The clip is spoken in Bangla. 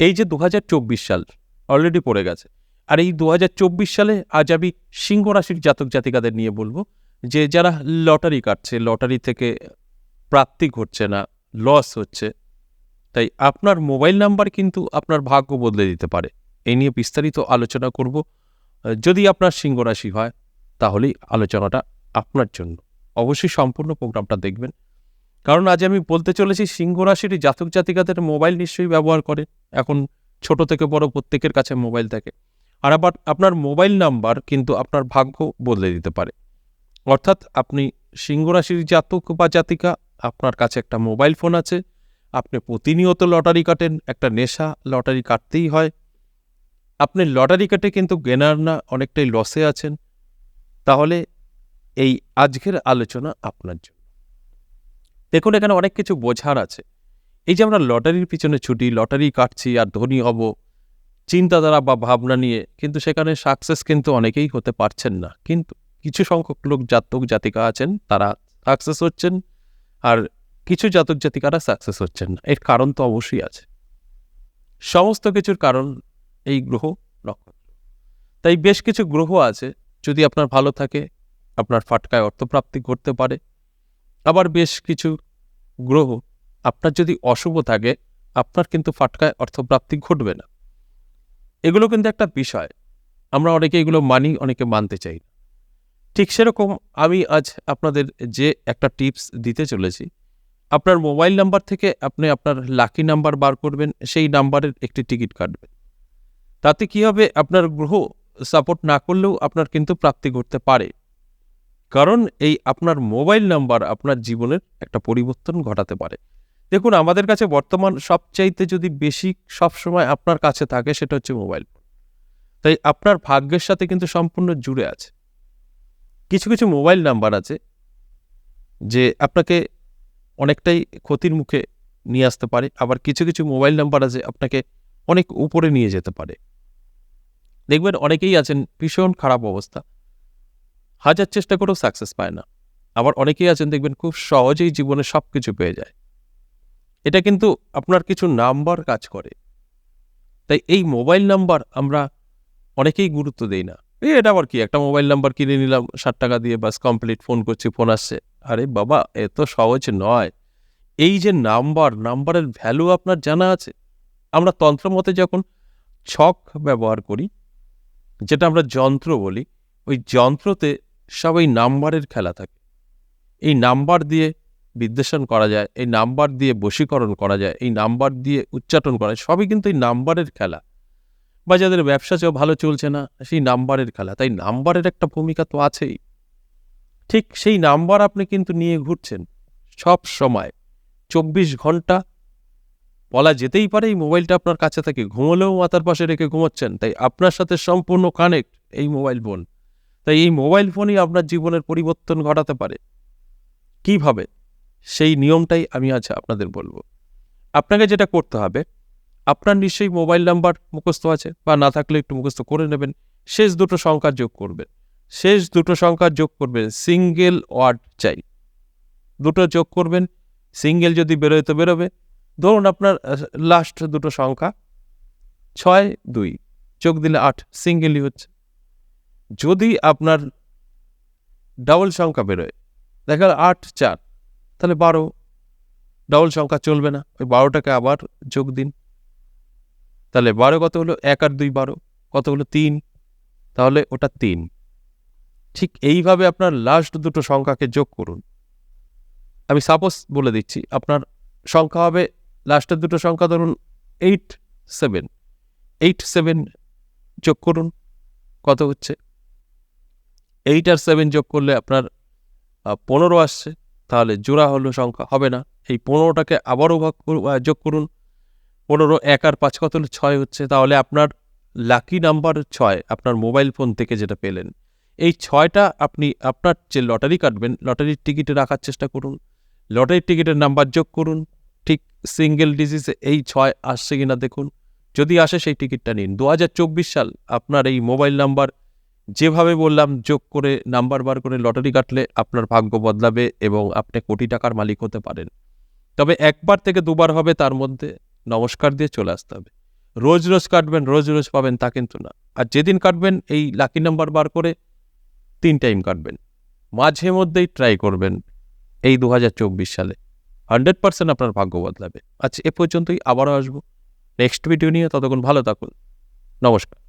এই যে দু হাজার চব্বিশ সাল অলরেডি পড়ে গেছে। আর এই দু হাজার চব্বিশ সালে আজ আমি সিংহ রাশির জাতক জাতিকাদের নিয়ে বলব যে যারা লটারি কাটছে, লটারি থেকে প্রাপ্তি ঘটছে না লস হচ্ছে, তাই আপনার মোবাইল নাম্বার কিন্তু আপনার ভাগ্য বদলে দিতে পারে। এই নিয়ে বিস্তারিত আলোচনা করব। যদি আপনার সিংহ রাশি হয়, তাহলেই আলোচনাটা আপনার জন্য। অবশ্যই সম্পূর্ণ প্রোগ্রামটা দেখবেন। কারণ আজ আমি বলতে চলেছি সিংহ রাশির জাতক জাতিকাদের মোবাইল নিশ্চয়ই ব্যবহার করে। এখন ছোট থেকে বড় প্রত্যেকের কাছে মোবাইল থাকে। আর আবার আপনার মোবাইল নাম্বার কিন্তু আপনার ভাগ্য বদলে দিতে পারে। অর্থাৎ আপনি সিংহ রাশির জাতক বা জাতিকা, আপনার কাছে একটা মোবাইল ফোন আছে, আপনি প্রতিনিয়ত লটারি কাটেন, একটা নেশা লটারি কাটতেই হয়। আপনি লটারি কাটে কিন্তু গেনার না, অনেকটাই লসে আছেন। তাহলে এই আজকের আলোচনা আপনার জন্য। দেখুন, এখানে অনেক কিছু বোঝার আছে। এই যে আমরা লটারির পিছনে ছুটি, লটারি কাটছি আর ধনী হব, চিন্তাধারা বা ভাবনা নিয়ে, কিন্তু সেখানে সাকসেস কিন্তু অনেকেই হতে পারছেন না। কিন্তু কিছু সংখ্যক লোক, জাতক, জাতিকা আছেন, তারা সাকসেস হচ্ছেন আর কিছু জাতক, জাতিকারা সাকসেস হচ্ছেন না। এর কারণ তো অবশ্যই আছে। সমস্ত কিছুর কারণ এই গ্রহ নক্ষত্র তাই বেশ কিছু গ্রহ আছে, যদি আপনার ভালো থাকে, আপনার ফাটকায় অর্থপ্রাপ্তি ঘটতে পারে আবার বেশ কিছু গ্রহ, আপনার যদি অশুভ থাকে, আপনার কিন্তু ফাটকায় অর্থপ্রাপ্তি ঘটবে না। এগুলো কিন্তু একটা বিষয়। আমরা অনেকে এগুলো মানি, অনেকে মানতে চাই ঠিক সেরকম আমি আজ আপনাদের যে একটা টিপস দিতে চলেছি, আপনার মোবাইল নাম্বার থেকে আপনি আপনার লাকি নাম্বার বার করবেন, সেই নাম্বারের একটি টিকিট কাটবেন। তাতে কি হবে? আপনার গ্রহ সাপোর্ট না করলেও আপনার কিন্তু প্রাপ্তি ঘটতে পারে। কারণ এই আপনার মোবাইল নাম্বার আপনার জীবনের একটা পরিবর্তন ঘটাতে পারে। দেখুন, আমাদের কাছে বর্তমান সবচাইতে যদি বেশি সবসময় আপনার কাছে থাকে সেটা হচ্ছে মোবাইল ফোন। তাই আপনার ভাগ্যের সাথে কিন্তু সম্পূর্ণ জুড়ে আছে। কিছু কিছু মোবাইল নাম্বার আছে যে আপনাকে অনেকটাই ক্ষতির মুখে নিয়ে আসতে পারে। আবার কিছু কিছু মোবাইল নাম্বার আছে আপনাকে অনেক উপরে নিয়ে যেতে পারে। দেখবেন অনেকেই আছেন ভীষণ খারাপ অবস্থা। হাজার চেষ্টা করেও সাকসেস পায় না। আবার অনেকেই আছেন, দেখবেন খুব সহজেই জীবনে সব কিছু পেয়ে যায়। এটা কিন্তু আপনার কিছু নাম্বার কাজ করে। তাই এই মোবাইল নাম্বার আমরা অনেকেই গুরুত্ব দেই না। এই এটা আবার কি? একটা মোবাইল নাম্বার কিনে নিলাম, ষাট টাকা দিয়ে বাস কমপ্লিট ফোন করছি ফোন আসছে। আরে বাবা এত সহজ নয়। এই যে নাম্বার, নাম্বারের ভ্যালু আপনার জানা আছে? আমরা তন্ত্র মতে যখন ছক ব্যবহার করি, যেটা আমরা যন্ত্র বলি, ওই যন্ত্রতে সব এই নাম্বারের খেলা থাকে। এই নাম্বার দিয়ে বিদ্বেষণ করা যায়, এই নাম্বার দিয়ে বশীকরণ করা যায়, এই নাম্বার দিয়ে উচ্চাটন করা যায়, সবই কিন্তু এই নাম্বারের খেলা। বা যাদের ব্যবসা চেয়েও ভালো চলছে না, সেই নাম্বারের খেলা। তাই নাম্বারের একটা ভূমিকা তো আছেই। ঠিক সেই নাম্বার আপনি কিন্তু নিয়ে ঘুরছেন সব সময়। চব্বিশ ঘণ্টা বলা যেতেই পারে এই মোবাইলটা আপনার কাছে থাকে ঘুমলেও মাথার পাশে রেখে ঘুমোচ্ছেন। তাই আপনার সাথে সম্পূর্ণ কানেক্ট এই মোবাইল ফোন তাই এই মোবাইল ফোনই আপনার জীবনের পরিবর্তন ঘটাতে পারে। কীভাবে? সেই নিয়মটাই আমি আজ আপনাদের বলব। আপনাকে যেটা করতে হবে, আপনার নিশ্চয়ই মোবাইল নাম্বার মুখস্থ আছে বা না থাকলে একটু মুখস্থ করে নেবেন। শেষ দুটো সংখ্যা যোগ করবেন। শেষ দুটো সংখ্যা যোগ করবেন সিঙ্গেল ওয়ার্ড চাই। দুটো যোগ করবেন, সিঙ্গেল যদি বেরোয় তো বেরোবে। ধরুন আপনার লাস্ট দুটো সংখ্যা, ছয়, দুই, যোগ দিলে আট, সিঙ্গেলই হচ্ছে। যদি আপনার ডাবল সংখ্যা বেরোয়, দেখা গেল আট, চার, তাহলে বারো ডাবল সংখ্যা চলবে না, ওই বারোটাকে আবার যোগ দিন। তাহলে বারো কত হলো? এক আর দুই বারো, কত হলো? তিন, তাহলে ওটা তিন। ঠিক এইভাবে আপনার লাস্ট দুটো সংখ্যাকে যোগ করুন। আমি সাপোজ বলে দিচ্ছি, আপনার সংখ্যা হবে লাস্টের দুটো সংখ্যা ধরুন এইট সেভেন এইট সেভেন যোগ করুন, কত হচ্ছে? এইট আর সেভেন যোগ করলে আপনার পনেরো আসছে, তাহলে জোড়া হলো সংখ্যা হবে না। এই পনেরোটাকে আবারও ভাগ যোগ করুন। পনেরো, এক আর পাঁচ কত হলে ছয় হচ্ছে? তাহলে আপনার লাকি নাম্বার ছয়, আপনার মোবাইল ফোন থেকে যেটা পেলেন। এই ছয়টা আপনি, আপনার যে লটারি কাটবেন লটারির টিকিটে রাখার চেষ্টা করুন। লটারির টিকিটের নাম্বার যোগ করুন। ঠিক সিঙ্গেল ডিজিজে এই ছয় আসছে কিনা দেখুন। যদি আসে সেই টিকিটটা নিন। দু হাজার চব্বিশ সাল আপনার এই মোবাইল নাম্বার যেভাবে বললাম, যোগ করে, নাম্বার বার করে লটারি কাটলে আপনার ভাগ্য বদলাবে এবং আপনি কোটি টাকার মালিক হতে পারেন। তবে একবার থেকে দুবার হবে, তার মধ্যে নমস্কার দিয়ে চলে আসতে হবে। রোজ রোজ কাটবেন, রোজ রোজ পাবেন তা কিন্তু না। আর যেদিন কাটবেন, এই লাকি নাম্বার বার করে তিন টাইম কাটবেন। মাঝে মধ্যেই ট্রাই করবেন এই দু হাজার চব্বিশ সালে। হান্ড্রেড পার্সেন্ট আপনার ভাগ্য বদলাবে। আচ্ছা এ পর্যন্তই আবারও আসব। নেক্সট ভিডিও নিয়ে ততক্ষণ ভালো থাকুন। নমস্কার।